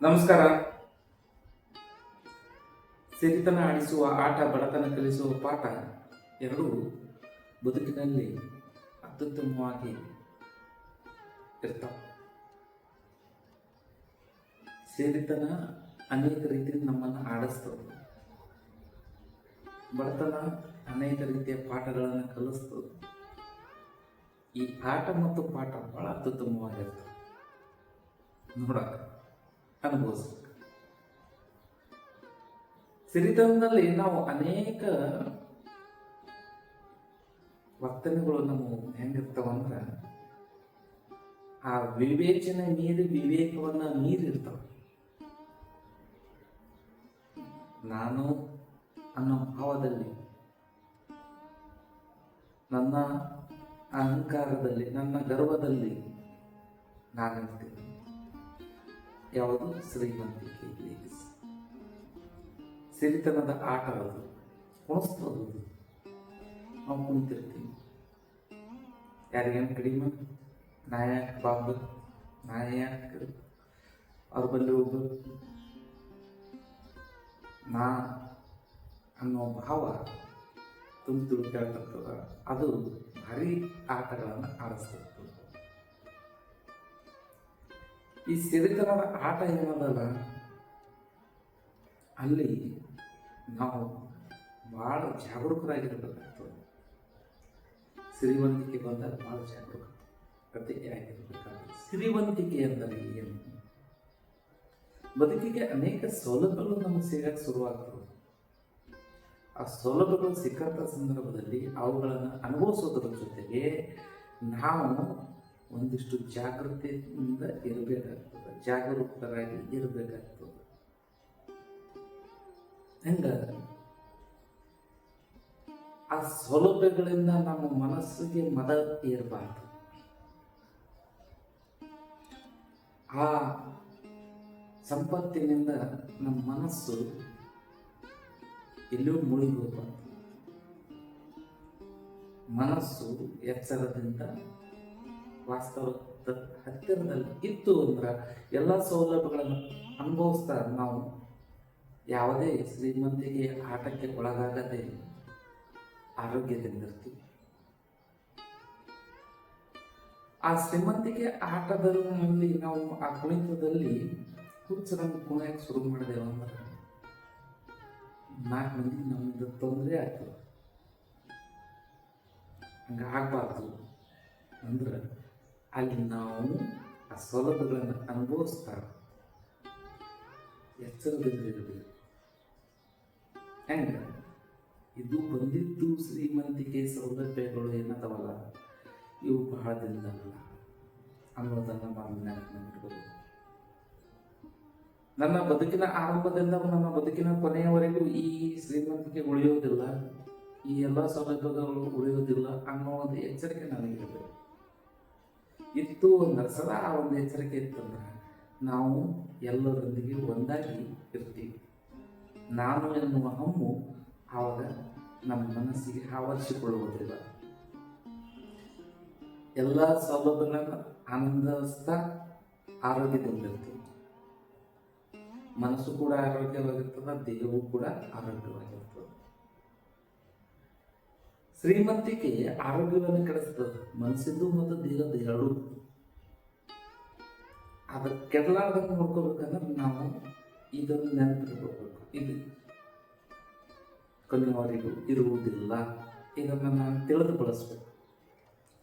ನಮಸ್ಕಾರ. ಸಿರಿತನ ಆಡಿಸುವ ಆಟ, ಬಡತನ ಕಲಿಸುವ ಪಾಠ ಎರಡೂ ಬದುಕಿನಲ್ಲಿ ಅತ್ಯುತ್ತಮವಾಗಿ ಇರ್ತಾವೆ ಸೇರಿತನ ಅನೇಕ ರೀತಿಯಲ್ಲಿ ನಮ್ಮನ್ನು ಆಡಿಸ್ತದೆ ಬಡತನ ಅನೇಕ ರೀತಿಯ ಪಾಠಗಳನ್ನು ಕಲಿಸ್ತದೆ ಈ ಆಟ ಮತ್ತು ಪಾಠ ಬಹಳ ಅತ್ಯುತ್ತಮವಾಗಿರ್ತದೆ ನೋಡಕ್ಕೆ ಅನುಭವಿಸ್ಬೇಕು ಸಿರಿತನದಲ್ಲಿ ನಾವು ಅನೇಕ ವರ್ತನೆಗಳು ನಮ್ಮ ಹೆಂಗಿರ್ತಾವಂದ್ರೆ ಆ ವಿವೇಚನೆ ಮೀರಿ ವಿವೇಕವನ್ನ ಮೀರಿರ್ತಾವ. ನಾನು ಅನ್ನೋ ಭಾವದಲ್ಲಿ, ನನ್ನ ಅಹಂಕಾರದಲ್ಲಿ, ನನ್ನ ಗರ್ವದಲ್ಲಿ ನಾನಿರ್ತೀನಿ. ಯಾವುದು? ಶ್ರೀಮಂತಿಕೆ ಪ್ಲೀಸ್ ಸಿರಿತನದ ಆಟ ಅದು. ಕುಣಿಸ್ತದು ಅದು. ನಾವು ಕುಣಿತಿರ್ತೀವಿ. ಯಾರಿಗೇನು ಕಡಿಮೆ? ನಾಯಕ್ ಬಾಬು, ನಾಯಕ್ ಅವ್ರ ಬಳಿ ಹೋಗ್ಬೇಕು ನಾ ಅನ್ನೋ ಭಾವ ತುಂಬ ತುಳುಕಾಡ್ತಿರ್ತದ ಅದು ಭಾರಿ ಆಟಗಳನ್ನು ಆಡಿಸ್ತಿರ್ತದೆ ಈ ಸಿರಿತನದ ಆಟ ಏನದಲ್ಲ? ಅಲ್ಲಿ ನಾವು ಭಾಳ ಜಾಗರೂಕರಾಗಿರ್ಬೇಕಾಗ್ತದೆ. ಸಿರಿವಂತಿಕೆ ಬಂದಾಗ ಭಾಳ ಜಾಗರೂಕ ಆಗಿರ್ಬೇಕಾಗ್ತದೆ ಸಿರಿವಂತಿಕೆ ಅಂದರೆ ಏನು? ಬದುಕಿಗೆ ಅನೇಕ ಸೌಲಭ್ಯಗಳು ನಮಗೆ ಸಿಗಕ್ಕೆ ಶುರುವಾಗ್ತವೆ. ಆ ಸೌಲಭ್ಯಗಳು ಸಿಕ್ಕಂಥ ಸಂದರ್ಭದಲ್ಲಿ ಅವುಗಳನ್ನು ಅನುಭವಿಸೋದ್ರ ಜೊತೆಗೆ ನಾವು ಒಂದಿಷ್ಟು ಜಾಗೃತಿಯಿಂದ ಇರಬೇಕಾಗ್ತದೆ. ಜಾಗರೂಕರಾಗಿ ಇರಬೇಕಾಗ್ತದೆ. ಹೆಂಗ ಆ ಸೌಲಭ್ಯಗಳಿಂದ ನಮ್ಮ ಮನಸ್ಸಿಗೆ ಮದ ಇರಬಾರ್ದು ಆ ಸಂಪತ್ತಿನಿಂದ ನಮ್ಮ ಮನಸ್ಸು ಎಲ್ಲೂ ಮುಳುಗಿ ಹೋಗ್ಬಾರ್ದು. ಮನಸ್ಸು ಎಚ್ಚರದಿಂದ ವಾಸ್ತವದ ಹತ್ತಿರದಲ್ಲಿ ಇತ್ತು ಅಂದ್ರೆ ಎಲ್ಲ ಸೌಲಭ್ಯಗಳನ್ನು ಅನುಭವಿಸ್ತಾ ನಾವು. ಯಾವುದೇ ಶ್ರೀಮಂತಿಗೆ ಆಟಕ್ಕೆ ಒಳಗಾಗದೆ ಆರೋಗ್ಯದಿಂದಿರ್ತೀವಿ ಆ ಶ್ರೀಮಂತಿಗೆ ಆಟದಲ್ಲಿ ನಾವು ಆ ಕುಣಿತದಲ್ಲಿ ಹುಚ್ಚರನ್ನು ಕುಣಿಯಕ್ಕೆ ಶುರು ಮಾಡಿದೆವು ಅಂದ್ರೆ ನಾಲ್ಕು ಮಂದಿ ನಮ್ದು ತೊಂದರೆ ಆಗ್ತದೆ. ಹಂಗೆ ಆಗಬಾರ್ದು ಅಂದ್ರೆ ಅಲ್ಲಿ ನಾವು ಆ ಸೌಲಭ್ಯಗಳನ್ನು ಅನುಭವಿಸ್ತಾ ಎಚ್ಚರದಿಂದಿರಬೇಕು ಹೆಂಗೆ? ಇದು ಬಂದಿದ್ದು ಶ್ರೀಮಂತಿಕೆ ಸೌಲಭ್ಯಗಳು ಏನದವಲ್ಲ? ಇವು ಬಹಳ ದಿನದಲ್ಲ. ಅನ್ನೋದನ್ನು ನೆನಪಿಟ್ಕೋಬೇಕು ನನ್ನ ಬದುಕಿನ ಆರಂಭದಿಂದ ನನ್ನ ಬದುಕಿನ ಕೊನೆಯವರೆಗೂ ಈ ಶ್ರೀಮಂತಿಕೆ ಉಳಿಯೋದಿಲ್ಲ. ಈ ಎಲ್ಲ ಸೌಲಭ್ಯಗಳು ಉಳಿಯೋದಿಲ್ಲ ಅನ್ನೋ ಒಂದು ಎಚ್ಚರಿಕೆ ನನಗಿರಬೇಕು. ಇತ್ತು ಅಂದ್ರೆ ಸದಾ ಆ ಒಂದು ಎಚ್ಚರಿಕೆ ಇತ್ತಂದ್ರೆ ನಾವು ಎಲ್ಲರೊಂದಿಗೆ ಒಂದಾಗಿ ಇರ್ತೀವಿ. ನಾನು ಎನ್ನುವ ಹಮ್ಮು ಆವಾಗ ನಮ್ಮ ಮನಸ್ಸಿಗೆ ಆವರಿಸಿಕೊಳ್ಳುವುದಿಲ್ಲ. ಎಲ್ಲ ಸೌಲಭ್ಯಗಳನ್ನು ಆನಂದಿಸ್ತಾ ಆರೋಗ್ಯದಿಂದಿರ್ತೀವಿ ಮನಸ್ಸು ಕೂಡ ಆರೋಗ್ಯವಾಗಿರ್ತದೆ, ದೇಹವು ಕೂಡ ಆರೋಗ್ಯವಾಗಿರ್ತದೆ. ಶ್ರೀಮಂತಿಕೆ ಆರೋಗ್ಯವನ್ನು ಕೆಡಿಸ್ತದೆ ಮನಸ್ಸಿದ್ದು ಮತ್ತು ದೇಹದ ಎರಡೂ. ಅದು ಕೆಡಲಾರ್ದಂಗೆ ನೋಡ್ಕೋಬೇಕಂದ್ರೆ ನಾವು ಇದನ್ನು ನೆನಪಿಟ್ಕೋಬೇಕು. ಇದು. ಕೊನೆಯವರೆಗೂ ಇರುವುದಿಲ್ಲ. ಇದನ್ನು ನಾನು ತಿಳಿದು ಬಳಸ್ಬೇಕು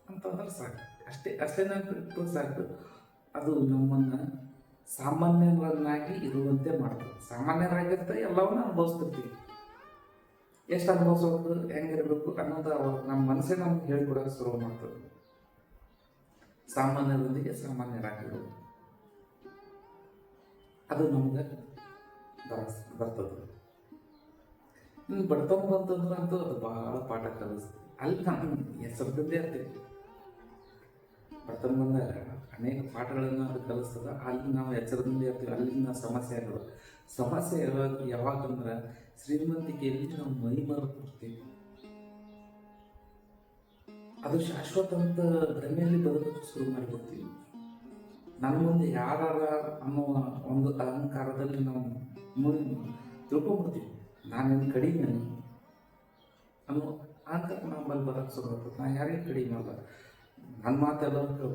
ಅಂತಂದ್ರೆ ಸಾಕು. ಅಷ್ಟೇ ಅಷ್ಟೇ ನೆನಪಿಟ್ಟು ಸಾಕು. ಅದು ನಮ್ಮನ್ನು ಸಾಮಾನ್ಯರನ್ನಾಗಿ ಇರುವಂತೆ ಮಾಡ್ತದೆ. ಸಾಮಾನ್ಯರಾಗಿರ್ತಾರೆ, ಎಲ್ಲವನ್ನೂ ಅನುಭವಿಸ್ತಿರ್ತೀವಿ. ಎಷ್ಟು ಅನುಭವಿಸೋದು ಹೆಂಗಿರ್ಬೇಕು ಅನ್ನೋದು ಅವಾಗ ನಮ್ಮ ಮನಸ್ಸೇ ನಮ್ಗೆ ಹೇಳ್ಕೊಡೋಕೆ ಶುರು ಮಾಡ್ತದೆ. ಸಾಮಾನ್ಯರೊಂದಿಗೆ ಸಾಮಾನ್ಯರಾಗಿರೋದು. ಅದು ನಮ್ಗೆ ಬರಸ್, ಬರ್ತದೆ. ಇನ್ನು ಬಡತನ ಬಂತಂದ್ರೆ ಅಂತೂ ಅದು ಭಾಳ ಪಾಠ ಕಲಿಸ್ತದೆ ಅಲ್ಲಿ ನಾನು ಹೆಸರದಲ್ಲೇ ಇರ್ತೀವಿ. ಬಡತನ ಬಂದಾಗ ಅನೇಕ ಪಾಠಗಳನ್ನು ಅದು ಕಲಿಸ್ತದೆ. ಅಲ್ಲಿ ನಾವು ಎಚ್ಚರದಿಂದ ಇರ್ತೀವಿ. ನಾವು ಸಮಸ್ಯೆ ಆಗಲ್ಲ ಸಮಸ್ಯೆ ಇರೋದು ಯಾವಾಗಂದ್ರೆ ಶ್ರೀಮಂತಿಕೆಯಲ್ಲಿ ನಾವು ಮೈ ಮರೆತಿರ್ತೀವಿ ಅದು ಶಾಶ್ವತ ಅಂತ ಭ್ರಮೆಯಲ್ಲಿ ಬದುಕಕ್ಕೆ ಶುರು ಮಾಡಿಬಿಡ್ತೀವಿ ನನ್ನ ಮುಂದೆ ಯಾರ ಅನ್ನುವ ಒಂದು ಅಲಂಕಾರದಲ್ಲಿ ನಾವು ತಿಳ್ಕೊಂಡ್ಬಿಡ್ತೀವಿ ನಾನೇನು ಕಡಿಮೆ ಅನ್ನೋ ಅಹಂಕಾರ ನಮ್ಮಲ್ಲಿ ಬರೋಕ್ಕೆ ಶುರು ಆಗ್ತದೆ. ನಾ ಯಾರಿಗೆ ಕಡಿಮೆ ಅಲ್ಲ. ನನ್ನ ಮಾತೆಲ್ಲ ಮಾತು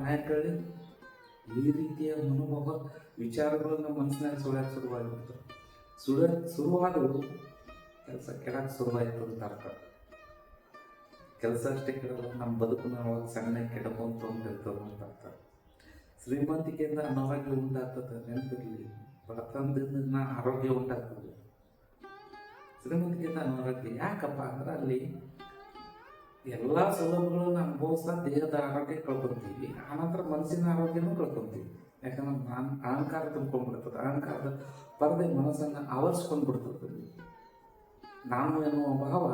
ನಾ ಕೇಳಿ ಈ ರೀತಿಯ ಮನೋಭಾವ ವಿಚಾರಗಳು ನಮ್ಮ ಮನಸ್ಸಿನಾಗ ಸುಳ್ಯಾಕೆ ಶುರುವಾಗಿಬಿಡ್ತು ಸುಳ್ಯ ಶುರುವಾದರೂ ಕೆಲಸ ಕೆಡಕ್ಕೆ ಶುರುವಾಯಿತು ಅಂತ ಅರ್ಥ. ಕೆಲಸ ಅಷ್ಟೇ ಕೆಡಲ್ಲ ನಮ್ಮ ಬದುಕು ಅವಾಗ ಸಣ್ಣ ಕೆಡಕೊಂತ ಹೊಂಟಿರ್ತದೆ ಅಂತ ಅರ್ಥ. ಶ್ರೀಮಂತಿಕೆಯಿಂದ ಅನಾರೋಗ್ಯ ಉಂಟಾಗ್ತದೆ, ನೆನಪಿರಲಿ. ಬಡತನದಿಂದ ಆರೋಗ್ಯ ಉಂಟಾಗ್ತದೆ. ಶ್ರೀಮಂತಿಕೆಯಿಂದ ಅನಾರೋಗ್ಯ ಯಾಕಪ್ಪ ಅಂದ್ರೆ ಅಲ್ಲಿ ಎಲ್ಲ ಸೌಲಭ್ಯಗಳನ್ನು ಅನುಭವಿಸ್ತಾ ದೇಹದ ಆರೋಗ್ಯ ಕಳ್ಕೊತೀವಿ, ಆನಂತರ ಮನಸ್ಸಿನ ಆರೋಗ್ಯನೂ ಕಳ್ಕೊತೀವಿ. ಯಾಕಂದ್ರೆ ನಾನು ಅಹಂಕಾರ ತುಂಬ್ಕೊಂಡ್ಬಿಡ್ತದೆ. ಅಹಂಕಾರದ ಪರದೆ ಮನಸ್ಸನ್ನು ಆವರಿಸ್ಕೊಂಡ್ಬಿಡ್ತದೆ. ನಾನು ಎನ್ನುವ ಭಾವ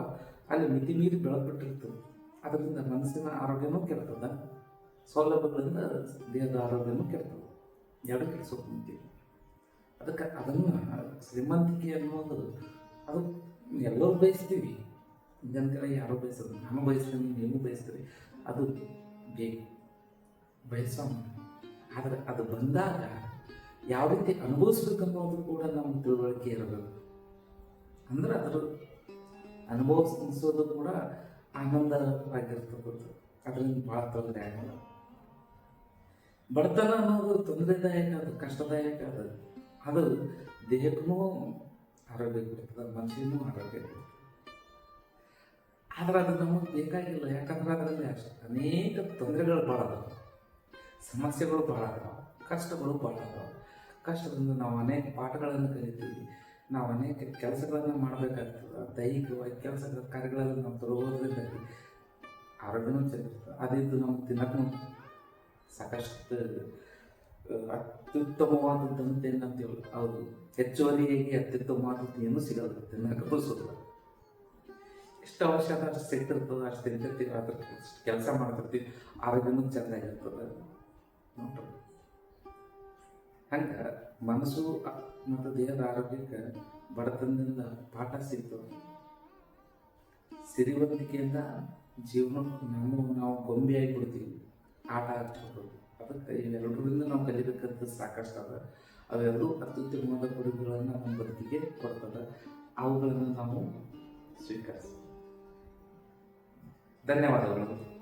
ಅಲ್ಲಿ ಮಿತಿ ಮೀರಿ ಬೆಳೆದ್ಬಿಟ್ಟಿರ್ತದೆ. ಅದರಿಂದ ಮನಸ್ಸಿನ ಆರೋಗ್ಯನೂ ಕೆಡ್ತದ. ಸೌಲಭ್ಯಗಳಿಂದ ದೇಹದ ಆರೋಗ್ಯನೂ ಕೆಡ್ತದೆ. ಎರಡು ನಿಂತೀವಿ ಅದಕ್ಕೆ ಅದನ್ನು ಶ್ರೀಮಂತಿಕೆ ಅನ್ನೋದು ಅದು ಎಲ್ಲರೂ ಬಯಸ್ತೀವಿ. ಹಿಂಗಂತೇಳಿ ಯಾರು ಬಯಸೋದು ನಾನು ಬಯಸ್ತೀನಿ, ನೀವು ಬಯಸ್ತೀರಿ. ಅದು ಬೇಕು. ಬಯಸೋಣ. ಆದರೆ ಅದು ಬಂದಾಗ ಯಾವ ರೀತಿ ಅನುಭವಿಸ್ಬೇಕು ಅನ್ನೋದು ಕೂಡ ನಮ್ಮ ತಿಳುವಳಿಕೆ ಇರಬೇಕು. ಅಂದ್ರೆ ಅದರ ಅನುಭವಿಸೋದು ಕೂಡ ಆನಂದವಾಗಿರ್ತದೆ ಅದರಿಂದ ಭಾಳ ತೊಂದರೆ ಆಗಲ್ಲ. ಬಡತನ ಅನ್ನೋದು ತೊಂದರೆದಾಯಕ ಅದು, ಕಷ್ಟದಾಯಕ ಅದು. ಅದು ದೇಹಕ್ಕೂ ಆರೋಗ್ಯ ಕೊಡ್ತದೆ ಮನಸ್ಸಿನೂ ಆರೋಗ್ಯ ಕೊಡ್ತದೆ. ಆದ್ರೆ ಅದು ನಮಗೆ ಬೇಕಾಗಿಲ್ಲ, ಯಾಕಂದ್ರೆ ಅದರಲ್ಲಿ ಅಷ್ಟು ಅನೇಕ ತೊಂದರೆಗಳು ಭಾಳ ಅದಾವ ಸಮಸ್ಯೆಗಳು ಬಹಳ ಅದಾವ, ಕಷ್ಟಗಳು ಬಹಳ ಅದಾವ. ಕಷ್ಟದಿಂದ ನಾವು ಅನೇಕ ಪಾಠಗಳನ್ನು ಕಲಿತೀವಿ. ನಾವು ಅನೇಕ ಕೆಲಸಗಳನ್ನು ಮಾಡಬೇಕಾಗ್ತದೆ, ದೈಹಿಕವಾಗಿ ಕೆಲಸ ಕಾರ್ಯಗಳಲ್ಲಿ ನಾವು ತೊಡಗೋದ್ರಿಂದ ಆರೋಗ್ಯನೂ ಚೆನ್ನಾಗಿರ್ತದೆ. ಅದಿದ್ದು ನಮ್ಗೆ ತಿನ್ನಕ್ಕೂ ಸಾಕಷ್ಟು ಅತ್ಯುತ್ತಮವಾದದ್ದಂತೆ ಏನಂತೀವಿ ಹೌದು. ಹೆಚ್ಚುವರಿಯಾಗಿ ಅತ್ಯುತ್ತಮವಾದದ್ದು ಏನೂ ಸಿಗಲ್ಲ ತಿನ್ನಕ್ಕೆ ಬಳಸೋದಿಲ್ಲ. ಎಷ್ಟು ಅವಶ್ಯಕ ಅಷ್ಟು ಸಿಗ್ತಿರ್ತದೆ, ಅಷ್ಟು ತಿಂತಿರ್ತೀವಿ, ಅದ್ರ ಕೆಲಸ ಮಾಡ್ತಿರ್ತೀವಿ, ಆರೋಗ್ಯನೂ ಚೆನ್ನಾಗಿರ್ತದೆ. ನೋಡ್ರಿ ಹಂಗೆ ಮನಸ್ಸು ಮತ್ತು ದೇಹದ ಆರೋಗ್ಯಕ್ಕೆ ಬಡತನದಿಂದ ಪಾಠ ಸಿಗ್ತದೆ. ಸಿರಿವಂತಿಕೆಯಿಂದ ಜೀವನ ನಮ್ಮ ನಾವು ಗೊಂಬೆಯಾಗಿ ಬಿಡ್ತೀವಿ. ಆಟ ಆಡ್ತಿರ್ಬೋದು ಅದಕ್ಕೆ ಇವೆರಡರಿಂದ ನಾವು ಕಲಿಬೇಕಂತ ಸಾಕಷ್ಟು ಅದ. ಅವೆರಡೂ ಅತ್ಯುತ್ತಮವಾದ ಕೊಡುಗೆಗಳನ್ನು ನಮ್ಮ ಬದುಕಿಗೆ ಕೊಡ್ತದೆ. ಅವುಗಳನ್ನು ನಾವು ಸ್ವೀಕರಿಸ್ತೀವಿ. ಧನ್ಯವಾದಗಳು.